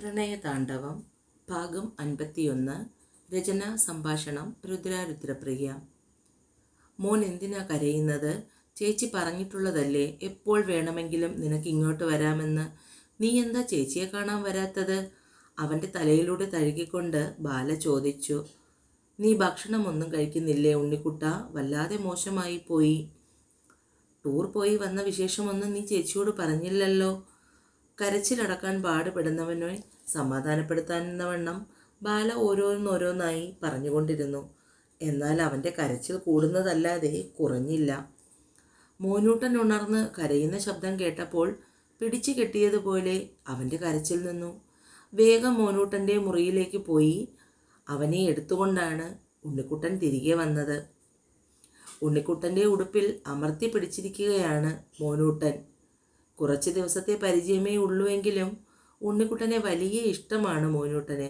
പ്രണയതാണ്ഡവം ഭാഗം അൻപത്തിയൊന്ന് രചന സംഭാഷണം രുദ്രാരുദ്രപ്രിയ. മോൻ എന്തിനാ കരയുന്നത്? ചേച്ചി പറഞ്ഞിട്ടുള്ളതല്ലേ? എപ്പോൾ വേണമെങ്കിലും നിനക്ക് ഇങ്ങോട്ട് വരാമെന്ന്. നീ എന്താ ചേച്ചിയെ കാണാൻ വരാത്തത്? അവന്റെ തലയിലൂടെ തഴുകിക്കൊണ്ട് ബാല ചോദിച്ചു. നീ ഭക്ഷണമൊന്നും കഴിക്കുന്നില്ലേ ഉണ്ണിക്കുട്ട? വല്ലാതെ മോശമായി പോയി ടൂർ പോയി വന്ന വിശേഷമൊന്നും നീ ചേച്ചിയോട് പറഞ്ഞില്ലല്ലോ. കരച്ചിലടക്കാൻ പാടുപെടുന്നവനെ സമാധാനപ്പെടുത്താനെന്ന വണ്ണം ബാല ഓരോന്നോരോന്നായി പറഞ്ഞുകൊണ്ടിരുന്നു. എന്നാൽ അവന്റെ കരച്ചിൽ കൂടുന്നതല്ലാതെ കുറഞ്ഞില്ല. മോനൂട്ടൻ ഉണർന്ന് കരയുന്ന ശബ്ദം കേട്ടപ്പോൾ പിടിച്ചു കെട്ടിയതുപോലെ അവന്റെ കരച്ചിൽ നിന്നു. വേഗം മോനൂട്ടന്റെ മുറിയിലേക്ക് പോയി. അവനെ എടുത്തുകൊണ്ടാണ് ഉണ്ണിക്കുട്ടൻ തിരികെ വന്നത്. ഉണ്ണിക്കുട്ടന്റെ ഉടുപ്പിൽ അമർത്തി പിടിച്ചിരിക്കുകയാണ് മോനൂട്ടൻ. കുറച്ച് ദിവസത്തെ പരിചയമേ ഉള്ളുവെങ്കിലും ഉണ്ണിക്കുട്ടനെ വലിയ ഇഷ്ടമാണ് മോനൂട്ടന്.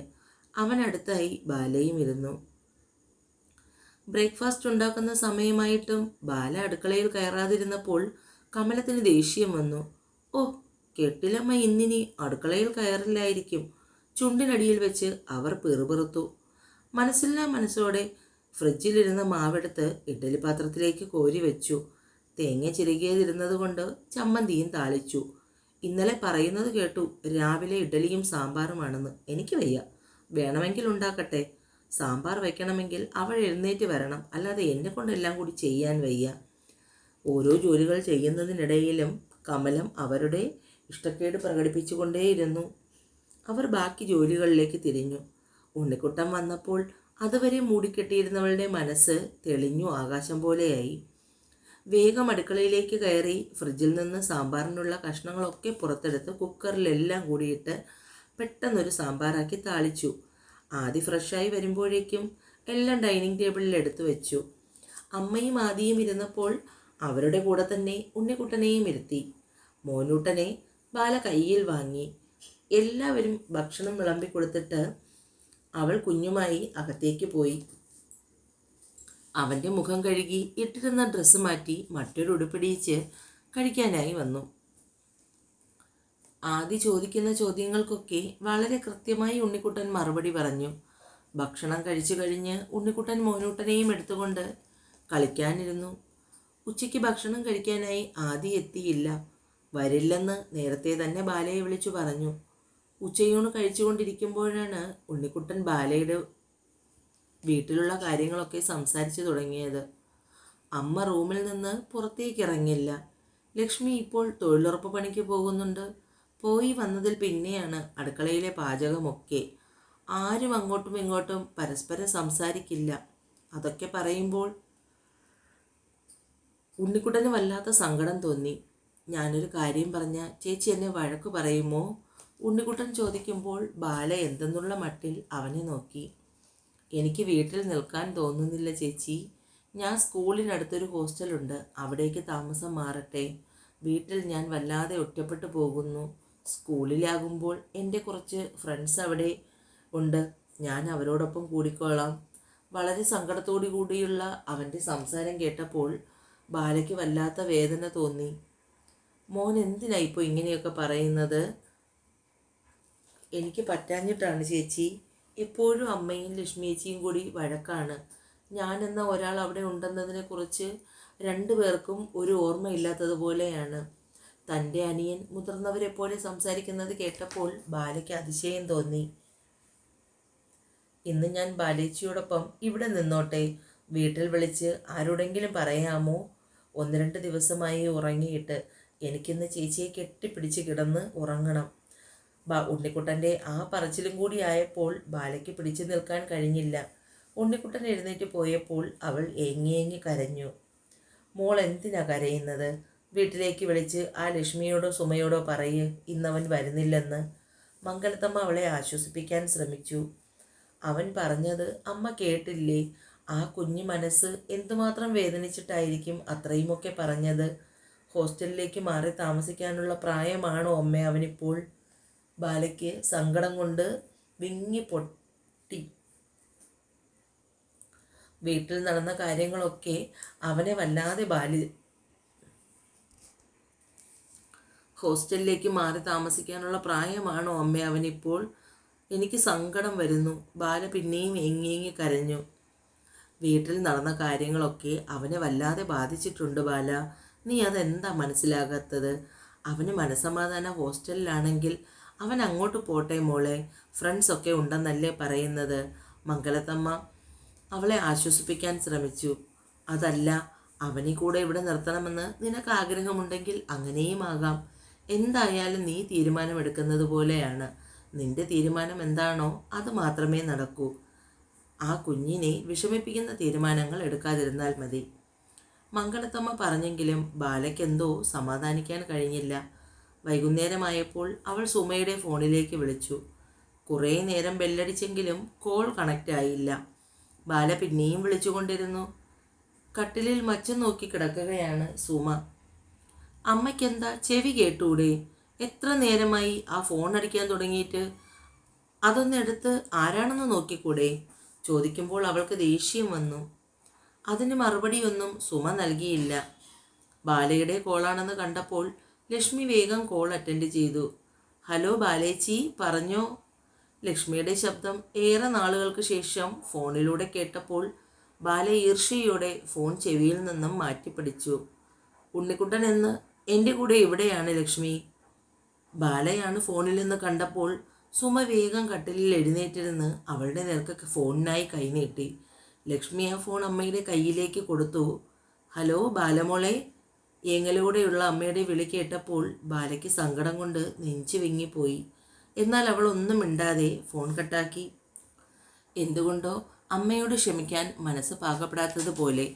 അവനടുത്തായി ബാലയും ഇരുന്നു. ബ്രേക്ക്ഫാസ്റ്റ് ഉണ്ടാക്കുന്ന സമയമായിട്ടും ബാല അടുക്കളയിൽ കയറാതിരുന്നപ്പോൾ കമലത്തിന് ദേഷ്യം വന്നു. ഓ കെട്ടിലമ്മ ഇന്നിനി അടുക്കളയിൽ കയറില്ലായിരിക്കും. ചുണ്ടിനടിയിൽ വെച്ച് അവർ പെറുപെറുത്തു. മനസ്സില്ലാ മനസ്സോടെ ഫ്രിഡ്ജിലിരുന്ന മാവെടുത്ത് ഇഡ്ഡലി പാത്രത്തിലേക്ക് കോരി വെച്ചു തേങ്ങ ചിരകിയതിരുന്നത് കൊണ്ട് ചമ്മന്തിയും താളിച്ചു. ഇന്നലെ പറയുന്നത് കേട്ടു രാവിലെ ഇഡലിയും സാമ്പാറുമാണെന്ന്. എനിക്ക് വയ്യ. വേണമെങ്കിൽ ഉണ്ടാക്കട്ടെ. സാമ്പാർ വയ്ക്കണമെങ്കിൽ അവൾ എഴുന്നേറ്റ് വരണം. അല്ലാതെ എന്നെ കൊണ്ടെല്ലാം കൂടി ചെയ്യാൻ വയ്യ. ഓരോ ജോലികൾ ചെയ്യുന്നതിനിടയിലും കമലം അവരുടെ ഇഷ്ടക്കേട് പ്രകടിപ്പിച്ചുകൊണ്ടേയിരുന്നു. അവർ ബാക്കി ജോലികളിലേക്ക് തിരിഞ്ഞു. ഉണ്ണിക്കുട്ടം വന്നപ്പോൾ അതുവരെ മൂടിക്കെട്ടിയിരുന്നവളുടെ മനസ്സ് തെളിഞ്ഞു ആകാശം പോലെയായി. വേഗം അടുക്കളയിലേക്ക് കയറി ഫ്രിഡ്ജിൽ നിന്ന് സാമ്പാറിനുള്ള കഷ്ണങ്ങളൊക്കെ പുറത്തെടുത്ത് കുക്കറിലെല്ലാം കൂടിയിട്ട് പെട്ടെന്നൊരു സാമ്പാറാക്കി താളിച്ചു. ആദി ഫ്രഷായി വരുമ്പോഴേക്കും എല്ലാം ഡൈനിങ് ടേബിളിൽ എടുത്തു വെച്ചു. അമ്മയും ആദിയും ഇരുന്നപ്പോൾ അവരുടെ കൂടെ തന്നെ ഉണ്ണിക്കുട്ടനെയും ഇരുത്തി. മോനൂട്ടനെ ബാല കയ്യിൽ വാങ്ങി. എല്ലാവരും ഭക്ഷണം വിളമ്പി കൊടുത്തിട്ട് അവൾ കുഞ്ഞുമായി അകത്തേക്ക് പോയി. അവന്റെ മുഖം കഴുകി ഇട്ടിരുന്ന ഡ്രസ്സ് മാറ്റി മറ്റൊരു ഉടുപ്പിടിയിച്ച് കഴിക്കാനായി വന്നു. ആദ്യ ചോദിക്കുന്ന ചോദ്യങ്ങൾക്കൊക്കെ വളരെ കൃത്യമായി ഉണ്ണിക്കുട്ടൻ മറുപടി പറഞ്ഞു. ഭക്ഷണം കഴിച്ചു കഴിഞ്ഞ് ഉണ്ണിക്കുട്ടൻ മോനൂട്ടനെയും എടുത്തുകൊണ്ട് കളിക്കാനിരുന്നു. ഉച്ചയ്ക്ക് ഭക്ഷണം കഴിക്കാനായി ആദി എത്തിയില്ല. വരില്ലെന്ന് നേരത്തെ തന്നെ ബാലയെ വിളിച്ചു പറഞ്ഞു. ഉച്ചയൂണ് കഴിച്ചുകൊണ്ടിരിക്കുമ്പോഴാണ് ഉണ്ണിക്കുട്ടൻ ബാലയുടെ വീട്ടിലുള്ള കാര്യങ്ങളൊക്കെ സംസാരിച്ചു തുടങ്ങിയത്. അമ്മ റൂമിൽ നിന്ന് പുറത്തേക്ക് ഇറങ്ങില്ല ലക്ഷ്മി ഇപ്പോൾ തൊഴിലുറപ്പ് പണിക്ക് പോകുന്നുണ്ട്. പോയി വന്നതിൽ പിന്നെയാണ് അടുക്കളയിലെ പാചകമൊക്കെ. ആരും അങ്ങോട്ടും ഇങ്ങോട്ടും പരസ്പരം സംസാരിക്കില്ല. അതൊക്കെ പറയുമ്പോൾ ഉണ്ണിക്കുട്ടന് വല്ലാത്ത സങ്കടം തോന്നി. ഞാനൊരു കാര്യം പറഞ്ഞ ചേച്ചി എന്നെ വഴക്ക് പറയുമോ? ഉണ്ണിക്കുട്ടൻ ചോദിക്കുമ്പോൾ ബാല എന്തെന്നുള്ള മട്ടിൽ അവനെ നോക്കി. എനിക്ക് വീട്ടിൽ നിൽക്കാൻ തോന്നുന്നില്ല ചേച്ചി. ഞാൻ സ്കൂളിനടുത്തൊരു ഹോസ്റ്റലുണ്ട്. അവിടേക്ക് താമസം മാറട്ടെ. വീട്ടിൽ ഞാൻ വല്ലാതെ ഒറ്റപ്പെട്ടു പോകുന്നു. സ്കൂളിലാകുമ്പോൾ എന്റെ കുറച്ച് ഫ്രണ്ട്സ് അവിടെ ഉണ്ട്. ഞാൻ അവരോടൊപ്പം കൂടിക്കോളാം. വളരെ സങ്കടത്തോടു കൂടിയുള്ള അവന്റെ സംസാരം കേട്ടപ്പോൾ ബാലയ്ക്ക് വല്ലാത്ത വേദന തോന്നി. മോൻ എന്തിനാ ഇപ്പോൾ ഇങ്ങനെയൊക്കെ പറയുന്നത്? എനിക്ക് പറ്റാഞ്ഞിട്ടാണ് ചേച്ചി. എപ്പോഴും അമ്മയും ലക്ഷ്മിയേച്ചിയും കൂടി വഴക്കാണ്. ഞാനെന്ന ഒരാൾ അവിടെ ഉണ്ടെന്നതിനെക്കുറിച്ച് രണ്ടു പേർക്കും ഒരു ഓർമ്മയില്ലാത്തതുപോലെയാണ് തന്റെ അനിയൻ മുതിർന്നവരെ പോലെ സംസാരിക്കുന്നത് കേട്ടപ്പോൾ ബാലയ്ക്ക് അതിശയം തോന്നി. ഇന്ന് ഞാൻ ബാലേച്ചിയോടൊപ്പം ഇവിടെ നിന്നോട്ടെ. വീട്ടിൽ വിളിച്ച് ആരോടെങ്കിലും പറയാമോ? ഒന്ന് രണ്ട് ദിവസമായി ഉറങ്ങിയിട്ട്. എനിക്കിന്ന് ചേച്ചിയെ കെട്ടിപ്പിടിച്ച് കിടന്ന് ഉറങ്ങണം. ഉണ്ണിക്കുട്ടന്റെ ആ പറച്ചിലും കൂടി ആയപ്പോൾ ബാലയ്ക്ക് പിടിച്ചു നിൽക്കാൻ കഴിഞ്ഞില്ല. ഉണ്ണിക്കുട്ടൻ എഴുന്നേറ്റ് പോയപ്പോൾ അവൾ ഏങ്ങി ഏങ്ങി കരഞ്ഞു. മോൾ എന്തിനാ കരയുന്നത്? വീട്ടിലേക്ക് വിളിച്ച് ആ ലക്ഷ്മിയോടോ സുമയോടോ പറയ് ഇന്നവൻ വരുന്നില്ലെന്ന്. മംഗലത്തമ്മ അവളെ ആശ്വസിപ്പിക്കാൻ ശ്രമിച്ചു. അവൻ പറഞ്ഞത് അമ്മ കേട്ടില്ലേ? ആ കുഞ്ഞു മനസ്സ് എന്തുമാത്രം വേദനിച്ചിട്ടായിരിക്കും അത്രയുമൊക്കെ പറഞ്ഞത്? ഹോസ്റ്റലിലേക്ക് മാറി താമസിക്കാനുള്ള പ്രായമാണോ അമ്മ അവനിപ്പോൾ? ബാലയ്ക്ക് സങ്കടം കൊണ്ട് വിങ്ങി പൊട്ടി. വീട്ടിൽ നടന്ന കാര്യങ്ങളൊക്കെ അവനെ വല്ലാതെ ബാലി ഹോസ്റ്റലിലേക്ക് മാറി താമസിക്കാനുള്ള പ്രായമാണോ അമ്മ അവനിപ്പോൾ? എനിക്ക് സങ്കടം വരുന്നു. ബാല പിന്നെയും എങ്ങിയെങ്ങി കരഞ്ഞു. വീട്ടിൽ നടന്ന കാര്യങ്ങളൊക്കെ അവനെ വല്ലാതെ ബാധിച്ചിട്ടുണ്ട് ബാല. നീ അതെന്താ മനസ്സിലാകാത്തത്? അവന് മനസ്സമാധാന ഹോസ്റ്റലിലാണെങ്കിൽ അവൻ അങ്ങോട്ട് പോട്ടെ മോളെ. ഫ്രണ്ട്സൊക്കെ ഉണ്ടെന്നല്ലേ പറയുന്നത്? മംഗലത്തമ്മ അവളെ ആശ്വസിപ്പിക്കാൻ ശ്രമിച്ചു. അതല്ല അവനെ കൂടെ ഇവിടെ നിർത്തണമെന്ന് നിനക്ക് ആഗ്രഹമുണ്ടെങ്കിൽ അങ്ങനെയും ആകാം. എന്തായാലും നീ തീരുമാനമെടുക്കുന്നത് പോലെയാണ്. നിന്റെ തീരുമാനം എന്താണോ അത് മാത്രമേ നടക്കൂ. ആ കുഞ്ഞിനെ വിഷമിപ്പിക്കുന്ന തീരുമാനങ്ങൾ എടുക്കാതിരുന്നാൽ മതി. മംഗളത്തമ്മ പറഞ്ഞെങ്കിലും ബാലയ്ക്കെന്തോ സമാധാനിക്കാൻ കഴിഞ്ഞില്ല. വൈകുന്നേരമായപ്പോൾ അവൾ സുമയുടെ ഫോണിലേക്ക് വിളിച്ചു. കുറേ നേരം ബെല്ലടിച്ചെങ്കിലും കോൾ കണക്റ്റ് ആയില്ല ബാല പിന്നെയും വിളിച്ചുകൊണ്ടിരുന്നു. കട്ടിലിൽ മച്ചം നോക്കി കിടക്കുകയാണ് സുമ. അമ്മയ്ക്കെന്താ ചെവി കേട്ടൂടെ? എത്ര നേരമായി ആ ഫോൺ അടിക്കാൻ തുടങ്ങിയിട്ട്? അതൊന്നെടുത്ത് ആരാണെന്ന് നോക്കിക്കൂടെ? ചോദിക്കുമ്പോൾ അവൾക്ക് ദേഷ്യം വന്നു. അതിന് മറുപടിയൊന്നും സുമ നൽകിയില്ല. ബാലയുടെ കോളാണെന്ന് കണ്ടപ്പോൾ ലക്ഷ്മി വേഗം കോൾ അറ്റൻഡ് ചെയ്തു. ഹലോ ബാലേച്ചി. പറഞ്ഞോ? ലക്ഷ്മിയുടെ ശബ്ദം ഏറെ നാളുകൾക്ക് ശേഷം ഫോണിലൂടെ കേട്ടപ്പോൾ ബാല ഈർഷ്യയോടെ ഫോൺ ചെവിയിൽ നിന്നും മാറ്റിപ്പിടിച്ചു. ഉണ്ണിക്കുട്ടൻ എന്ന് എന്റെ കൂടെ ഇവിടെയാണ് ലക്ഷ്മി? ബാലയാണ് ഫോണിൽ നിന്ന് കണ്ടപ്പോൾ സുമ വേഗം കട്ടിലിൽ എഴുന്നേറ്റിരുന്ന് അവളുടെ നേർക്ക് ഫോണിനായി കൈനീട്ടി ലക്ഷ്മി ആ ഫോൺ അമ്മയുടെ കയ്യിലേക്ക് കൊടുത്തു. ഹലോ ബാലമോളെ. ഏങ്ങലോടെയുള്ള അമ്മയുടെ വിളി കേട്ടപ്പോൾ ബാലയ്ക്ക് സങ്കടം കൊണ്ട് നെഞ്ചു വിങ്ങിപ്പോയി. എന്നാൽ അവൾ ഒന്നും മിണ്ടാതെ ഫോൺ കട്ടാക്കി. എന്തുകൊണ്ടോ അമ്മയോട് ക്ഷമിക്കാൻ മനസ്സ് പാകപ്പെടാത്തതുപോലെ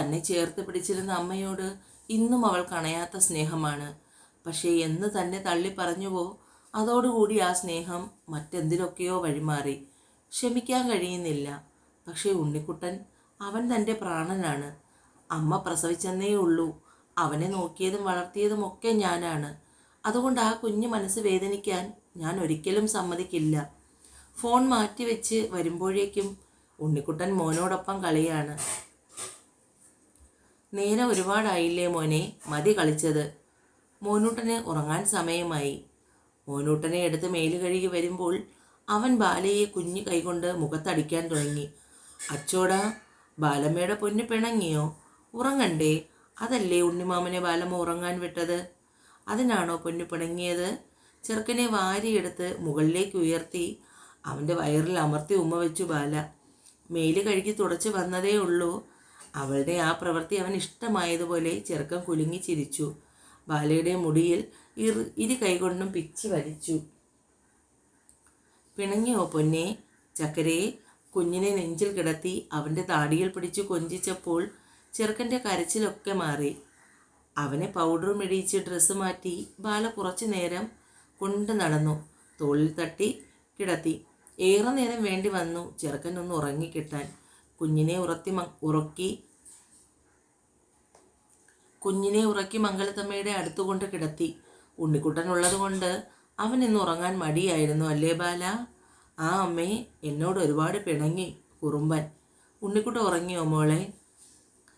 തന്നെ ചേർത്ത് പിടിച്ചിരുന്ന അമ്മയോട് ഇന്നും അവൾ കണയാത്ത സ്നേഹമാണ്. പക്ഷേ എന്ന് തന്നെ തള്ളി പറഞ്ഞുവോ? അതോടുകൂടി ആ സ്നേഹം മറ്റെന്തിലൊക്കെയോ വഴിമാറി. ക്ഷമിക്കാൻ കഴിയുന്നില്ല. പക്ഷേ ഉണ്ണിക്കുട്ടൻ അവൻ തന്റെ പ്രാണനാണ്. അമ്മ പ്രസവിച്ചെന്നേ ഉള്ളൂ. അവനെ നോക്കിയതും വളർത്തിയതും ഒക്കെ ഞാനാണ്. അതുകൊണ്ട് ആ കുഞ്ഞു മനസ്സ് വേദനിക്കാൻ ഞാൻ ഒരിക്കലും സമ്മതിക്കില്ല. ഫോൺ മാറ്റിവെച്ച് വരുമ്പോഴേക്കും ഉണ്ണിക്കുട്ടൻ മോനോടൊപ്പം കളിയാണ്. നേരെ ഒരുപാടായില്ലേ മോനെ? മതി കളിച്ചത്. മോനൂട്ടന് ഉറങ്ങാൻ സമയമായി. മോനൂട്ടനെ എടുത്ത് മേൽ കഴുകി വരുമ്പോൾ അവൻ ബാലയെ കുഞ്ഞു കൈകൊണ്ട് മുഖത്തടിക്കാൻ തുടങ്ങി. അച്ചോടാ ബാലമ്മയുടെ പൊന്ന് പിണങ്ങിയോ? ഉറങ്ങണ്ടേ? അതല്ലേ ഉണ്ണിമാമനെ ബാലമ്മ ഉറങ്ങാൻ വിട്ടത്? അതിനാണോ പൊന്നു പിണങ്ങിയത്? ചെറുക്കനെ വാരിയെടുത്ത് മുകളിലേക്ക് ഉയർത്തി. അവന്റെ വയറിൽ അമർത്തി ഉമ്മ വെച്ചു ബാല. മേൽ കഴുകി തുടച്ച് വന്നതേ ഉള്ളൂ. അവളുടെ ആ പ്രവൃത്തി അവൻ ഇഷ്ടമായതുപോലെ ചെറുക്കൻ കുലുങ്ങി ചിരിച്ചു. ബാലയുടെ മുടിയിൽ ഇരു ഇരു കൈകൊണ്ടും പിച്ചി വലിച്ചു. പിണങ്ങിയോ പൊന്നെ? ചക്കരയെ കുഞ്ഞിനെ നെഞ്ചിൽ കിടത്തി അവന്റെ താടിയിൽ പിടിച്ചു കൊഞ്ചിച്ചപ്പോൾ ചെറുക്കന്റെ കരച്ചിലൊക്കെ മാറി. അവനെ പൗഡറും ഇടിയിച്ച് ഡ്രസ്സ് മാറ്റി ബാല കുറച്ചു നേരം കൊണ്ട് നടന്നു. തോളിൽ തട്ടി കിടത്തി. ഏറെ നേരം വേണ്ടി വന്നു ചെറുക്കൻ ഒന്ന് ഉറങ്ങിക്കിട്ടാൻ കുഞ്ഞിനെ ഉറത്തി ഉറക്കി കുഞ്ഞിനെ ഉറക്കി മംഗലത്തമ്മയുടെ അടുത്തുകൊണ്ട് കിടത്തി. ഉണ്ണിക്കുട്ടൻ ഉള്ളതുകൊണ്ട് അവൻ ഇന്ന് ഉറങ്ങാൻ മടിയായിരുന്നു അല്ലേ ബാല? ആ അമ്മേ എന്നോട് ഒരുപാട് പിണങ്ങി കുറുമ്പൻ. ഉണ്ണിക്കുട്ടൻ ഉറങ്ങിയോ മോളെ?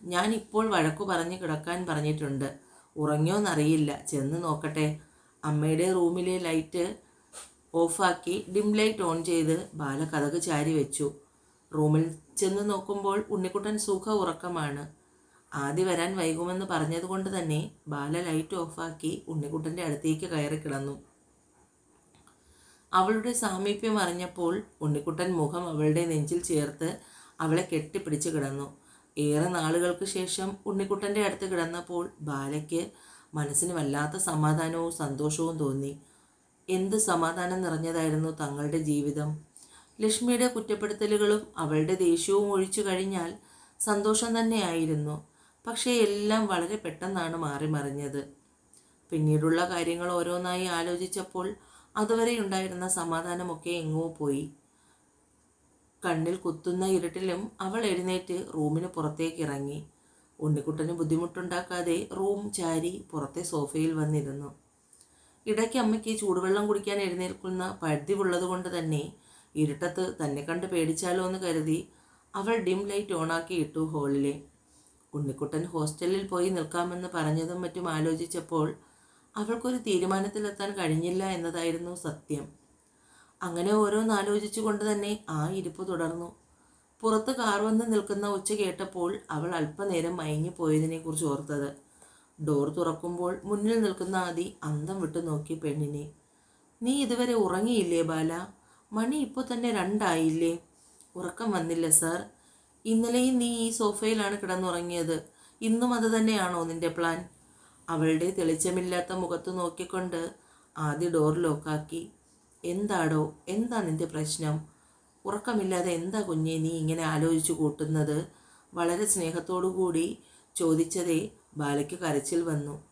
ഞാൻ ഇപ്പോൾ വഴക്കു പറഞ്ഞ് കിടക്കാൻ പറഞ്ഞിട്ടുണ്ട്. ഉറങ്ങിയോന്നറിയില്ല. ചെന്ന് നോക്കട്ടെ. അമ്മയുടെ റൂമിലെ ലൈറ്റ് ഓഫാക്കി ഡിം ലൈറ്റ് ഓൺ ചെയ്ത് ബാല കഥക് ചാരി വെച്ചു. റൂമിൽ ചെന്ന് നോക്കുമ്പോൾ ഉണ്ണിക്കുട്ടൻ സുഖ ഉറക്കമാണ് ആദ്യ വരാൻ വൈകുമെന്ന് പറഞ്ഞതുകൊണ്ട് തന്നെ ബാല ലൈറ്റ് ഓഫാക്കി ഉണ്ണിക്കുട്ടന്റെ അടുത്തേക്ക് കയറി കിടന്നു. അവളുടെ സാമീപ്യം അറിഞ്ഞപ്പോൾ ഉണ്ണിക്കുട്ടൻ മുഖം അവളുടെ നെഞ്ചിൽ ചേർത്ത് അവളെ കെട്ടിപ്പിടിച്ച് കിടന്നു. ഏറെ നാളുകൾക്ക് ശേഷം ഉണ്ണിക്കുട്ടന്റെ അടുത്ത് കിടന്നപ്പോൾ ബാലയ്ക്ക് മനസ്സിന് വല്ലാത്ത സമാധാനവും സന്തോഷവും തോന്നി. എന്ത് സമാധാനം നിറഞ്ഞതായിരുന്നു തങ്ങളുടെ ജീവിതം. ലക്ഷ്മിയുടെ കുറ്റപ്പെടുത്തലുകളും അവളുടെ ദേഷ്യവും ഒഴിച്ചു കഴിഞ്ഞാൽ സന്തോഷം തന്നെയായിരുന്നു. പക്ഷേ എല്ലാം വളരെ പെട്ടെന്നാണ് മാറിമറിഞ്ഞത്. പിന്നീടുള്ള കാര്യങ്ങൾ ഓരോന്നായി ആലോചിച്ചപ്പോൾ അതുവരെ ഉണ്ടായിരുന്ന സമാധാനമൊക്കെ എങ്ങോ പോയി. കണ്ണിൽ കുത്തുന്ന ഇരുട്ടിലും അവൾ എഴുന്നേറ്റ് റൂമിന് പുറത്തേക്ക് ഇറങ്ങി. ഉണ്ണിക്കുട്ടന് ബുദ്ധിമുട്ടുണ്ടാക്കാതെ റൂം ചാരി പുറത്തെ സോഫയിൽ വന്നിരുന്നു. ഇടയ്ക്ക് അമ്മയ്ക്ക് ചൂടുവെള്ളം കുടിക്കാൻ എഴുന്നേൽക്കുന്ന പഴുതിവുള്ളത് ഉള്ളതുകൊണ്ട് തന്നെ ഇരുട്ടത്ത് തന്നെ കണ്ട് പേടിച്ചാലോ എന്ന് കരുതി അവൾ ഡിം ലൈറ്റ് ഓണാക്കി ഇട്ടു ഹോളിലെ. ഉണ്ണിക്കുട്ടൻ ഹോസ്റ്റലിൽ പോയി നിൽക്കാമെന്ന് പറഞ്ഞതും മറ്റും ആലോചിച്ചപ്പോൾ അവൾക്കൊരു തീരുമാനത്തിലെത്താൻ കഴിഞ്ഞില്ല എന്നതായിരുന്നു സത്യം. അങ്ങനെ ഓരോന്നാലോചിച്ചു കൊണ്ട് തന്നെ ആ ഇരിപ്പ് തുടർന്നു. പുറത്ത് കാർ വന്ന് നിൽക്കുന്ന ഉച്ച കേട്ടപ്പോൾ അവൾ അല്പനേരം മയങ്ങി പോയതിനെക്കുറിച്ച് ഓർത്തത്. ഡോർ തുറക്കുമ്പോൾ മുന്നിൽ നിൽക്കുന്ന ആദി അന്തം വിട്ടു നോക്കി പെണ്ണിനെ. നീ ഇതുവരെ ഉറങ്ങിയില്ലേ ബാല? മണി ഇപ്പോൾ തന്നെ രണ്ടായില്ലേ? ഉറക്കം വന്നില്ല സാർ. ഇന്നലെയും നീ ഈ സോഫയിലാണ് കിടന്നുറങ്ങിയത്. ഇന്നും അത് തന്നെയാണോ നിന്റെ പ്ലാൻ? അവളുടെ തെളിച്ചമില്ലാത്ത മുഖത്ത് നോക്കിക്കൊണ്ട് ആദ്യ ഡോർ ലോക്കാക്കി. എന്താടോ? എന്താ നിന്റെ പ്രശ്നം? ഉറക്കമില്ലാതെ എന്താ കുഞ്ഞെ നീ ഇങ്ങനെ ആലോചിച്ചു കൂട്ടുന്നത്? വളരെ സ്നേഹത്തോടു കൂടി ചോദിച്ചതേ ബാലയ്ക്ക് കരച്ചിൽ വന്നു.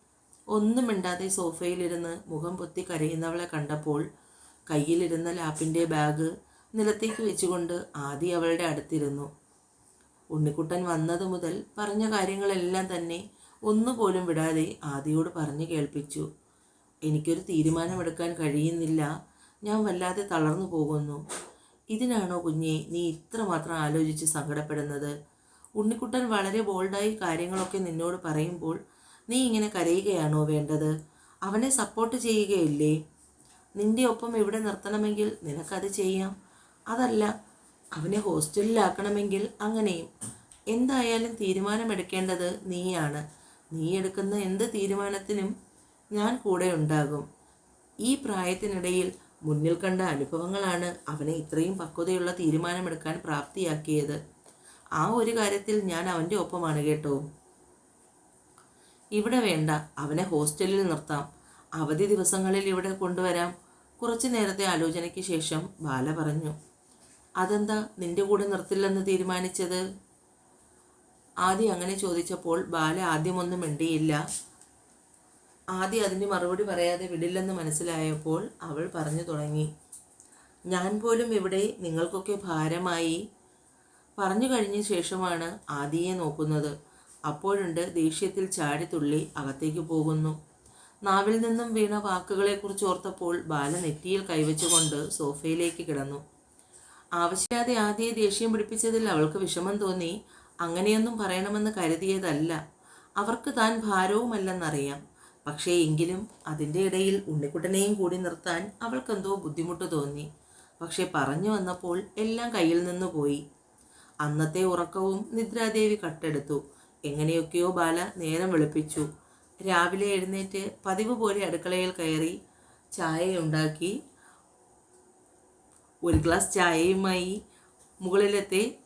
ഒന്നും മിണ്ടാതെ സോഫയിലിരുന്ന് മുഖം പൊത്തി കരയുന്നവളെ കണ്ടപ്പോൾ കയ്യിലിരുന്ന ലാപ്പിന്റെ ബാഗ് നിലത്തേക്ക് വെച്ചുകൊണ്ട് ആദി അവളുടെ അടുത്തിരുന്നു. ഉണ്ണിക്കുട്ടൻ വന്നത് മുതൽ പറഞ്ഞ കാര്യങ്ങളെല്ലാം തന്നെ ഒന്നുപോലും വിടാതെ ആദിയോട് പറഞ്ഞു കേൾപ്പിച്ചു. എനിക്കൊരു തീരുമാനമെടുക്കാൻ കഴിയുന്നില്ല. ഞാൻ വല്ലാതെ തളർന്നു പോകുന്നു. ഇതിനാണോ കുഞ്ഞെ നീ ഇത്രമാത്രം ആലോചിച്ച് സങ്കടപ്പെടുന്നത്? ഉണ്ണിക്കുട്ടൻ വളരെ ബോൾഡായി കാര്യങ്ങളൊക്കെ നിന്നോട് പറയുമ്പോൾ നീ ഇങ്ങനെ കരയുകയാണോ വേണ്ടത്? അവനെ സപ്പോർട്ട് ചെയ്യുകയില്ലേ? നിന്റെ ഒപ്പം ഇവിടെ നിർത്തണമെങ്കിൽ നിനക്കത് ചെയ്യാം. അതല്ല അവനെ ഹോസ്റ്റലിലാക്കണമെങ്കിൽ അങ്ങനെയും. എന്തായാലും തീരുമാനമെടുക്കേണ്ടത് നീയാണ്. നീ എടുക്കുന്ന എന്ത് തീരുമാനത്തിനും ഞാൻ കൂടെ ഉണ്ടാകും. ഈ പ്രായത്തിനിടയിൽ മുന്നിൽ കണ്ട അനുഭവങ്ങളാണ് അവനെ ഇത്രയും പക്വതയുള്ള തീരുമാനമെടുക്കാൻ പ്രാപ്തിയാക്കിയത്. ആ ഒരു കാര്യത്തിൽ ഞാൻ അവന്റെ ഒപ്പമാണ് കേട്ടോ. ഇവിടെ വേണ്ട അവനെ ഹോസ്റ്റലിൽ നിർത്താം. അവധി ദിവസങ്ങളിൽ ഇവിടെ കൊണ്ടുവരാം. കുറച്ചു നേരത്തെ ആലോചനയ്ക്ക് ശേഷം ബാല പറഞ്ഞു അതെന്താ നിന്റെ കൂടെ നിർത്തില്ലെന്ന് തീരുമാനിച്ചത്? ആദ്യം അങ്ങനെ ചോദിച്ചപ്പോൾ ബാല ആദ്യമൊന്നും മിണ്ടിയില്ല. ആദ്യം അതിന് മറുപടി പറയാതെ വിടില്ലെന്ന് മനസ്സിലായപ്പോൾ അവൾ പറഞ്ഞു തുടങ്ങി. ഞാൻ പോലും ഇവിടെ നിങ്ങൾക്കൊക്കെ ഭാരമായി. പറഞ്ഞു കഴിഞ്ഞ ശേഷമാണ് ആദിയെ നോക്കുന്നത്. അപ്പോഴുണ്ട് ദേഷ്യത്തിൽ ചാടിത്തുള്ളി അകത്തേക്ക് പോകുന്നു. നാവിൽ നിന്നും വീണ വാക്കുകളെക്കുറിച്ച് ഓർത്തപ്പോൾ ബാല നെറ്റിയിൽ കൈവച്ചുകൊണ്ട് സോഫയിലേക്ക് കിടന്നു. ആവശ്യമില്ലാതെ ആദിയെ ദേഷ്യം പിടിപ്പിച്ചതിൽ അവൾക്ക് വിഷമം തോന്നി. അങ്ങനെയൊന്നും പറയണമെന്ന് കരുതിയതല്ല. അവർക്ക് താൻ ഭാരവുമല്ലെന്നറിയാം. പക്ഷേ എങ്കിലും അതിന്റെ ഇടയിൽ ഉണ്ണിക്കുട്ടനെയും കൂടി നിർത്താൻ അവൾക്കെന്തോ ബുദ്ധിമുട്ട് തോന്നി. പക്ഷേ പറഞ്ഞു വന്നപ്പോൾ എല്ലാം കയ്യിൽ നിന്ന് പോയി. അന്നത്തെ ഉറക്കവും നിദ്രാദേവി കട്ടെടുത്തു. എങ്ങനെയൊക്കെയോ ബാല നേരം വെളുപ്പിച്ചു. രാവിലെ എഴുന്നേറ്റ് പതിവ് പോലെ അടുക്കളയിൽ കയറി ചായയുണ്ടാക്കി. ഒരു ഗ്ലാസ് ചായയുമായി മുകളിലത്തെ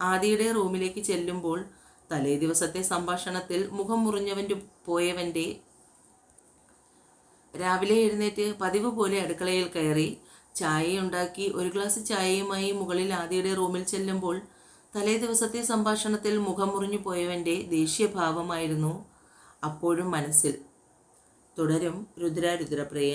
ആദിയുടെ റൂമിലേക്ക് ചെല്ലുമ്പോൾ തലേ ദിവസത്തെ സംഭാഷണത്തിൽ മുഖം മുറിഞ്ഞവന്റെ പോയവന്റെ രാവിലെ എഴുന്നേറ്റ് പതിവ് പോലെ അടുക്കളയിൽ കയറി ചായ ഉണ്ടാക്കി ഒരു ഗ്ലാസ് ചായയുമായി മുകളിൽ ആദിയുടെ റൂമിൽ ചെല്ലുമ്പോൾ തലേ ദിവസത്തെ സംഭാഷണത്തിൽ മുഖം മുറിഞ്ഞു പോയവന്റെ ദേഷ്യഭാവമായിരുന്നു അപ്പോഴും മനസ്സിൽ. തുടരും രുദ്ര രുദ്രപ്രിയ.